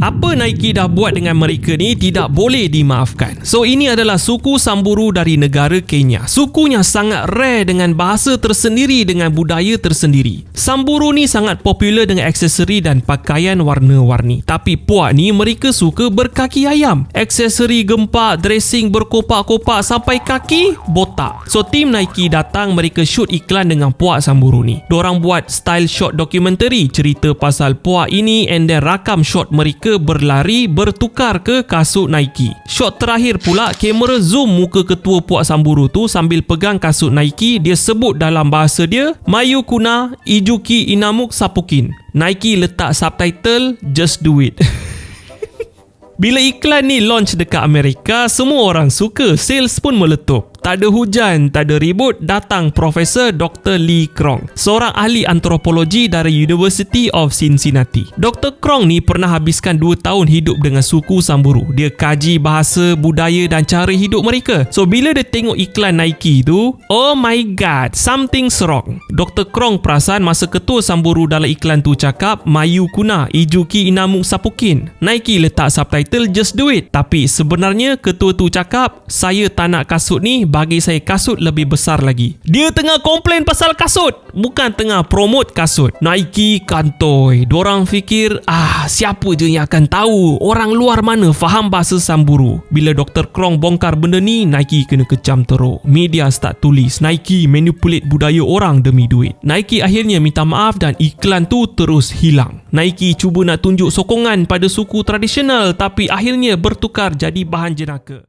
Apa Nike dah buat dengan mereka ni tidak boleh dimaafkan. So ini adalah suku Samburu dari negara Kenya. Sukunya sangat rare dengan bahasa tersendiri dengan budaya tersendiri. Samburu ni sangat popular dengan aksesori dan pakaian warna-warni. Tapi puak ni mereka suka berkaki ayam. Aksesori gempak, dressing berkopak-kopak sampai kaki botak. So tim Nike datang mereka shoot iklan dengan puak Samburu ni. Diorang buat style shot documentary cerita pasal puak ini and then rakam shot mereka berlari bertukar ke kasut Nike. Shot terakhir pula kamera zoom muka ketua puak Samburu tu sambil pegang kasut Nike dia sebut dalam bahasa dia Mayu Kuna Ijuki Inamuk Sapukin. Nike letak subtitle Just Do It. Bila iklan ni launch dekat Amerika, semua orang suka. Sales pun meletup. Tak ada hujan, tak ada ribut, datang Profesor Dr. Lee Krong, seorang ahli antropologi dari University of Cincinnati. Dr. Krong ni pernah habiskan 2 tahun hidup dengan suku Samburu. Dia kaji bahasa, budaya dan cara hidup mereka. So bila dia tengok iklan Nike tu, oh my god, something's wrong. Dr. Krong perasan masa ketua Samburu dalam iklan tu cakap Mayu Kuna, Ijuki Inamuk Sapukin. Nike letak subtitle Just Do It. Tapi sebenarnya ketua tu cakap, saya tak nak kasut ni bagi saya kasut lebih besar lagi. Dia tengah komplain pasal kasut, bukan tengah promote kasut. Nike kantoi. Diorang fikir, ah siapa je yang akan tahu orang luar mana faham bahasa Samburu. Bila Dr. Krong bongkar benda ni, Nike kena kecam teruk. Media start tulis, Nike manipulate budaya orang demi duit. Nike akhirnya minta maaf dan iklan tu terus hilang. Nike cuba nak tunjuk sokongan pada suku tradisional tapi akhirnya bertukar jadi bahan jenaka.